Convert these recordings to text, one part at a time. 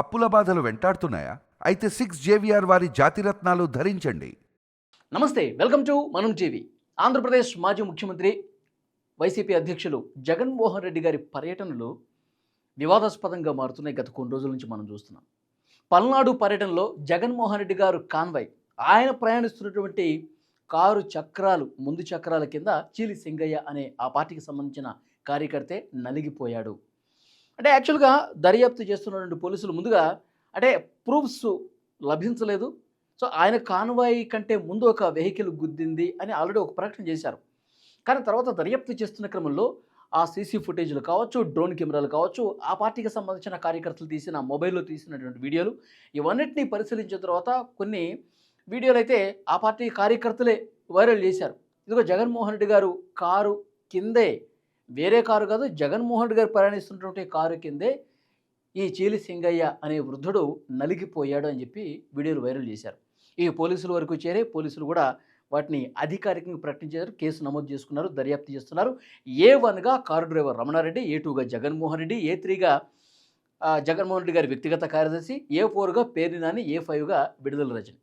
అప్పుల బాధలు వెంటాడుతున్నాయా? అయితే సిక్స్ జేవిఆర్ వారి జాతిరత్నాలు ధరించండి. నమస్తే welcome to Manam TV. Andhra Pradesh మాజీ ముఖ్యమంత్రి వైసీపీ అధ్యక్షులు జగన్మోహన్ రెడ్డి గారి పర్యటనలు వివాదాస్పదంగా మారుతున్నాయి గత కొన్ని రోజుల నుంచి మనం చూస్తున్నాం. పల్నాడు పర్యటనలో జగన్మోహన్ రెడ్డి గారు కాన్వాయ్. ఆయన ప్రయాణిస్తున్నటువంటి కారు చక్రాలు ముందు చక్రాల కింద చీలి సింగయ్య అనే ఆ పార్టీకి సంబంధించిన కార్యకర్తే నలిగిపోయాడు. అంటే యాక్చువల్గా దర్యాప్తు చేస్తున్నటువంటి పోలీసులు ముందుగా అంటే ప్రూఫ్స్ లభించలేదు. సో ఆయన కాన్వాయ్ కంటే ముందు ఒక వెహికల్ గుద్దింది అని ఆల్రెడీ ఒక ప్రకటన చేశారు. కానీ తర్వాత దర్యాప్తు చేస్తున్న క్రమంలో ఆ సీసీ ఫుటేజ్లు కావచ్చు డ్రోన్ కెమెరాలు కావచ్చు ఆ పార్టీకి సంబంధించిన కార్యకర్తలు తీసిన మొబైల్లో తీసినటువంటి వీడియోలు ఇవన్నిటిని పరిశీలించిన తర్వాత కొన్ని వీడియోలు అయితే ఆ పార్టీ కార్యకర్తలే వైరల్ చేశారు. ఇదిగో జగన్మోహన్ రెడ్డి గారు కారు కిందే వేరే కారు కాదు జగన్మోహన్ రెడ్డి గారు ప్రయాణిస్తున్నటువంటి కారు కిందే ఈ చీలి సింగయ్య అనే వృద్ధుడు నలిగిపోయాడు అని చెప్పి వీడియోలు వైరల్ చేశారు. ఈ పోలీసుల వరకు చేరే పోలీసులు కూడా వాటిని అధికారికంగా ప్రకటించారు కేసు నమోదు చేసుకున్నారు దర్యాప్తు చేస్తున్నారు. ఏ వన్గా కారు డ్రైవర్ రమణారెడ్డి ఏ టూగా జగన్మోహన్ రెడ్డి ఏ త్రీగా జగన్మోహన్ రెడ్డి గారి వ్యక్తిగత కార్యదర్శి ఏ ఫోర్గా పేర్ని నాని ఏ ఫైవ్గా విడుదల రజని.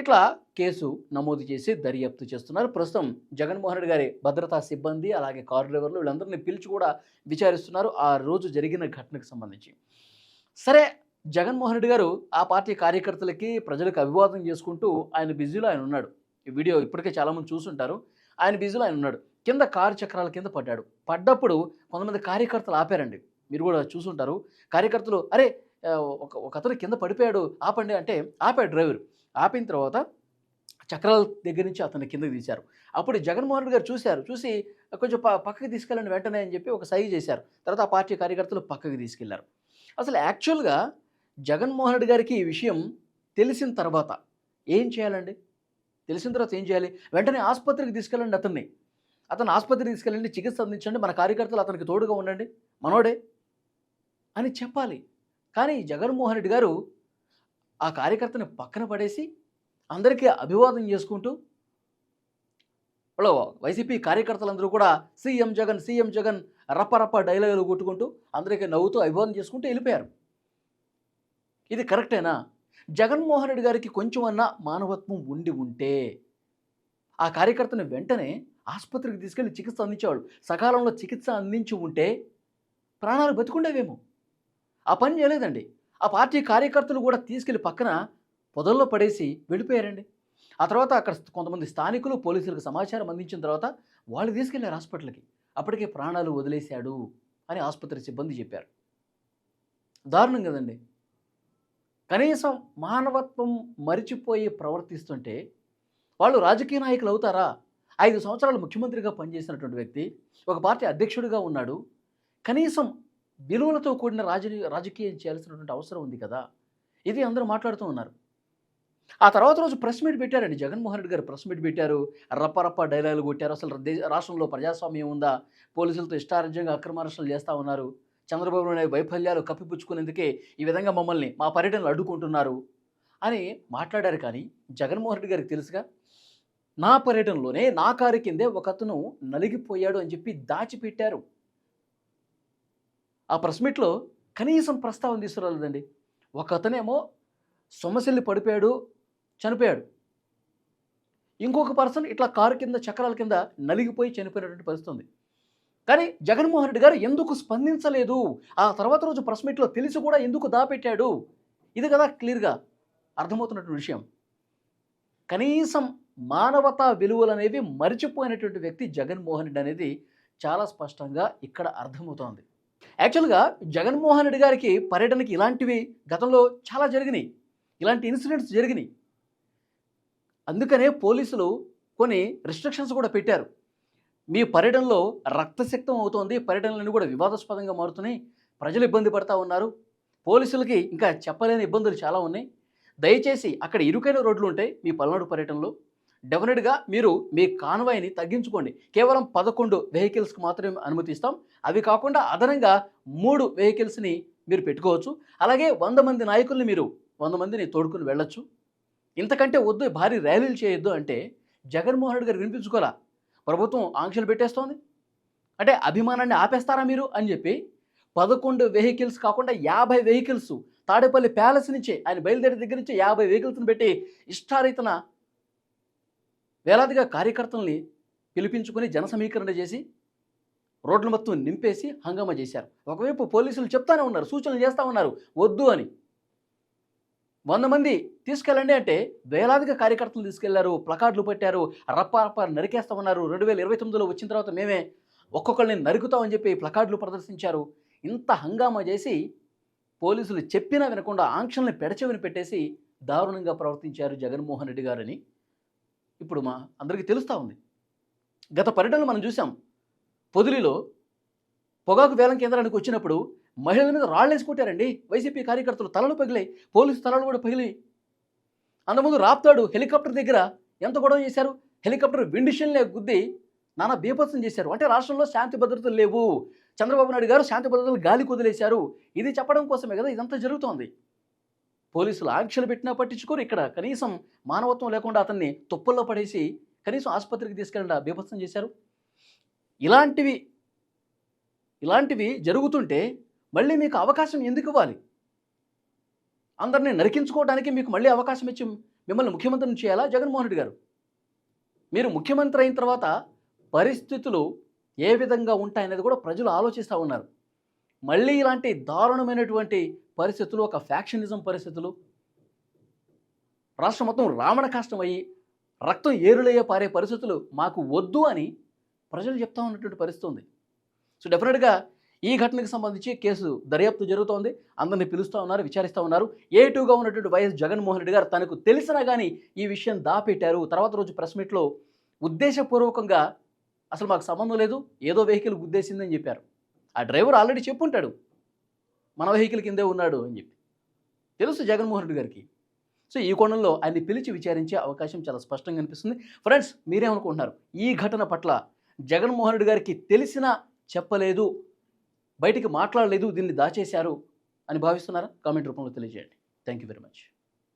ఇట్లా కేసు నమోదు చేసి దర్యాప్తు చేస్తున్నారు. ప్రస్తుతం జగన్మోహన్ రెడ్డి గారి భద్రతా సిబ్బంది అలాగే కారు డ్రైవర్లు వీళ్ళందరినీ పిలిచి కూడా విచారిస్తున్నారు ఆ రోజు జరిగిన ఘటనకు సంబంధించి. సరే జగన్మోహన్ రెడ్డి గారు ఆ పార్టీ కార్యకర్తలకి ప్రజలకు అభివాదం చేసుకుంటూ ఆయన బిజీలో ఆయన ఉన్నాడు. ఈ వీడియో ఇప్పటికే చాలామంది చూసుంటారు. ఆయన బిజీలో ఆయన ఉన్నాడు. కింద కారు చక్రాల కింద పడ్డాడు. పడ్డప్పుడు కొంతమంది కార్యకర్తలు ఆపారండి. మీరు కూడా చూసుంటారు. కార్యకర్తలు అరే ఒక ఒక అతను కింద పడిపోయాడు ఆపండి అంటే ఆపాడు డ్రైవర్. ఆపిన తర్వాత చక్రాల దగ్గర నుంచి అతన్ని కిందకి తీశారు. అప్పుడు జగన్మోహన్ రెడ్డి గారు చూశారు. చూసి కొంచెం ప పక్కకి తీసుకెళ్ళండి వెంటనే అని చెప్పి ఒక సై చేశారు. తర్వాత ఆ పార్టీ కార్యకర్తలు పక్కకి తీసుకెళ్ళారు. అసలు యాక్చువల్గా జగన్మోహన్ రెడ్డి గారికి ఈ విషయం తెలిసిన తర్వాత ఏం చేయాలండి? తెలిసిన తర్వాత ఏం చేయాలి? వెంటనే ఆసుపత్రికి తీసుకెళ్ళండి అతన్ని. అతను ఆసుపత్రికి తీసుకెళ్ళండి చికిత్స అందించండి మన కార్యకర్తలు అతనికి తోడుగా ఉండండి. మనోడే అని చెప్పాలి. కానీ జగన్మోహన్ రెడ్డి గారు ఆ కార్యకర్తని పక్కన పడేసి అందరికీ అభివాదం చేసుకుంటూ వాళ్ళ వైసీపీ కార్యకర్తలందరూ కూడా సీఎం జగన్ సీఎం జగన్ రప్ప రప్ప డైలాగులు కొట్టుకుంటూ అందరికీ నవ్వుతూ అభివాదం చేసుకుంటూ వెళ్ళిపోయారు. ఇది కరెక్టేనా? జగన్మోహన్ రెడ్డి గారికి కొంచెం అన్నా మానవత్వం ఉండి ఉంటే ఆ కార్యకర్తని వెంటనే ఆసుపత్రికి తీసుకెళ్ళి చికిత్స అందించేవాడు సకాలంలో చికిత్స అందించి ఉంటే ప్రాణాలు బతుకుండేవేమో. ఆ పని చేయలేదండి. ఆ పార్టీ కార్యకర్తలు కూడా తీసుకెళ్ళి పక్కన పొదల్లో పడేసి వెళ్ళిపోయారండి. ఆ తర్వాత అక్కడ కొంతమంది స్థానికులు పోలీసులకు సమాచారం అందించిన తర్వాత వాళ్ళు తీసుకెళ్ళారు హాస్పిటల్కి. అప్పటికే ప్రాణాలు వదిలేశాడు అని ఆసుపత్రి సిబ్బంది చెప్పారు. దారుణం కదండి. కనీసం మానవత్వం మరిచిపోయి ప్రవర్తిస్తుంటే వాళ్ళు రాజకీయ నాయకులు అవుతారా? ఐదు సంవత్సరాలు ముఖ్యమంత్రిగా పనిచేసినటువంటి వ్యక్తి ఒక పార్టీ అధ్యక్షుడిగా ఉన్నాడు. కనీసం విలువలతో కూడిన రాజ రాజకీయం చేయాల్సినటువంటి అవసరం ఉంది కదా? ఇది అందరూ మాట్లాడుతూ ఉన్నారు. ఆ తర్వాత రోజు ప్రెస్ మీట్ పెట్టారండి. జగన్మోహన్ రెడ్డి గారు ప్రెస్ మీట్ పెట్టారు. రప్పరప్ప డైలాగులు కొట్టారు. అసలు రాష్ట్రంలో ప్రజాస్వామ్యం ఉందా? పోలీసులతో ఇష్టారాజ్యంగా అక్రమార్షణలు చేస్తూ ఉన్నారు. చంద్రబాబు నాయుడు వైఫల్యాలు కప్పిపుచ్చుకునేందుకే ఈ విధంగా మమ్మల్ని మా పర్యటనలు అడ్డుకుంటున్నారు అని మాట్లాడారు కానీ జగన్మోహన్ రెడ్డి గారికి తెలుసుగా నా పర్యటనలోనే నా కారు కిందే ఒక అతను నలిగిపోయాడు అని చెప్పి దాచిపెట్టారు. ఆ ప్రెస్ మీట్లో కనీసం ప్రస్తావన తీసుకురాలేదండి. ఒక అతనేమో సొమ్మసిల్లి పడిపోయాడు చనిపోయాడు. ఇంకొక పర్సన్ ఇట్లా కారు కింద చక్రాల కింద నలిగిపోయి చనిపోయినటువంటి పరిస్థితి ఉంది. కానీ జగన్మోహన్ రెడ్డి గారు ఎందుకు స్పందించలేదు? ఆ తర్వాత రోజు ప్రెస్ మీట్లో తెలిసి కూడా ఎందుకు దాపెట్టాడు? ఇది కదా క్లియర్గా అర్థమవుతున్నటువంటి విషయం. కనీసం మానవతా విలువలు అనేవి మరిచిపోయినటువంటి వ్యక్తి జగన్మోహన్ రెడ్డి అనేది చాలా స్పష్టంగా ఇక్కడ అర్థమవుతోంది. యాక్చువల్గా జగన్మోహన్ రెడ్డి గారికి పర్యటనకి ఇలాంటివి గతంలో చాలా జరిగినాయి. ఇలాంటి ఇన్సిడెంట్స్ జరిగినాయి. అందుకనే పోలీసులు కొన్ని రిస్ట్రిక్షన్స్ కూడా పెట్టారు. మీ పర్యటనలో రక్తశక్తం అవుతోంది. పర్యటనలన్నీ కూడా వివాదాస్పదంగా మారుతున్నాయి. ప్రజలు ఇబ్బంది పడతా ఉన్నారు. పోలీసులకి ఇంకా చెప్పలేని ఇబ్బందులు చాలా ఉన్నాయి. దయచేసి అక్కడ ఇరుకైన రోడ్లు ఉంటాయి మీ పల్నాడు పర్యటనలో. డెఫినెట్గా మీరు మీ కాన్వాయ్ని తగ్గించుకోండి. కేవలం పదకొండు వెహికల్స్కి మాత్రమే అనుమతిస్తాం. అవి కాకుండా అదనంగా మూడు వెహికల్స్ని మీరు పెట్టుకోవచ్చు. అలాగే వంద మంది నాయకుల్ని మీరు వంద మందిని తోడుకుని వెళ్ళొచ్చు. ఇంతకంటే వద్దు భారీ ర్యాలీలు చేయొద్దు అంటే జగన్మోహన్ రెడ్డి గారు వినిపించుకోరా ప్రభుత్వం ఆంక్షలు పెట్టేస్తోంది. అంటే అభిమానాన్ని ఆపేస్తారా మీరు అని చెప్పి పదకొండు వెహికల్స్ కాకుండా యాభై వెహికల్స్ తాడేపల్లి ప్యాలెస్ నుంచే ఆయన బయలుదేరి దగ్గర నుంచి యాభై వెహికల్స్ని పెట్టి ఇష్టారీతన వేలాదిగా కార్యకర్తల్ని పిలిపించుకొని జన సమీకరణ చేసి రోడ్లు మొత్తం నింపేసి హంగామా చేశారు. ఒకవైపు పోలీసులు చెప్తానే ఉన్నారు సూచనలు చేస్తూ ఉన్నారు వద్దు అని. వంద మంది తీసుకెళ్ళండి అంటే వేలాదిగా కార్యకర్తలు తీసుకెళ్ళారు ప్లకార్డులు పెట్టారు రప్ప రప్ప నరికేస్తా ఉన్నారు. రెండు వేల ఇరవై తొమ్మిదిలో వచ్చిన తర్వాత మేమే ఒక్కొక్కరిని నరుకుతామని చెప్పి ప్లకార్డులు ప్రదర్శించారు. ఇంత హంగామా చేసి పోలీసులు చెప్పినా వినకుండా ఆంక్షల్ని పెడచెవిని పెట్టేసి దారుణంగా ప్రవర్తించారు జగన్మోహన్ రెడ్డి గారని. ఇప్పుడు మా అందరికీ తెలుస్తూ ఉంది. గత పర్యటనలు మనం చూసాం పొదిలిలో పొగాకు వేలం కేంద్రానికి వచ్చినప్పుడు మహిళల మీద రాళ్ళేసి కొట్టారండి. వైసీపీ కార్యకర్తలు తలలు పగిలాయి పోలీసు తలలు కూడా పగిలాయి. అంతకుముందు రాప్తాడు హెలికాప్టర్ దగ్గర ఎంత గొడవ చేశారు? హెలికాప్టర్ విండిషన్లే గుద్ది నానా బీభత్సం చేశారు. అంటే రాష్ట్రంలో శాంతి భద్రతలు లేవు. చంద్రబాబు నాయుడు గారు శాంతి భద్రతలు గాలి కుదిలేశారు ఇది చెప్పడం కోసమే కదా ఇదంతా జరుగుతోంది. పోలీసులు ఆంక్షలు పెట్టినా పట్టించుకోరు. ఇక్కడ కనీసం మానవత్వం లేకుండా అతన్ని తుప్పల్లో పడేసి కనీసం ఆసుపత్రికి తీసుకెళ్ళి బీభత్సం చేశారు. ఇలాంటివి ఇలాంటివి జరుగుతుంటే మళ్ళీ మీకు అవకాశం ఎందుకు ఇవ్వాలి? అందరినీ నరికించుకోవడానికి మీకు మళ్ళీ అవకాశం ఇచ్చి మిమ్మల్ని ముఖ్యమంత్రిని చేయాలా? జగన్మోహన్ రెడ్డి గారు. మీరు ముఖ్యమంత్రి అయిన తర్వాత పరిస్థితులు ఏ విధంగా ఉంటాయనేది కూడా ప్రజలు ఆలోచిస్తూ ఉన్నారు. మళ్ళీ ఇలాంటి దారుణమైనటువంటి పరిస్థితులు ఒక ఫ్యాక్షనిజం పరిస్థితులు. రాష్ట్రం మొత్తం రావణ కాష్టం అయ్యి రక్తం ఏరులయ్యే పారే పరిస్థితులు మాకు వద్దు అని ప్రజలు చెప్తా ఉన్నటువంటి పరిస్థితి ఉంది. సో డెఫినెట్గా ఈ ఘటనకు సంబంధించి కేసు దర్యాప్తు జరుగుతోంది. అందరిని పిలుస్తూ ఉన్నారు విచారిస్తూ ఉన్నారు. ఏ టూగా ఉన్నటువంటి వైఎస్ జగన్మోహన్ రెడ్డి గారు తనకు తెలిసినా కానీ ఈ విషయం దాపెట్టారు. తర్వాత రోజు ప్రెస్ మీట్లో ఉద్దేశపూర్వకంగా అసలు మాకు సంబంధం లేదు ఏదో వెహికల్ గుద్దేసిందని చెప్పారు. ఆ డ్రైవర్ ఆల్రెడీ చెప్పుంటాడు. మన వెహికల్ కిందే ఉన్నాడు అని చెప్పి. తెలుసు జగన్మోహన్ రెడ్డి గారికి. సో ఈ కోణంలో ఆయన్ని పిలిచి విచారించే అవకాశం చాలా స్పష్టంగా అనిపిస్తుంది. ఫ్రెండ్స్ మీరేమనుకుంటున్నారు? ఈ ఘటన పట్ల జగన్మోహన్ రెడ్డి గారికి తెలిసినా చెప్పలేదు బయటికి మాట్లాడలేదు దీన్ని దాచేశారు అని భావిస్తున్నారా? కామెంట్ రూపంలో తెలియజేయండి. Thank you very much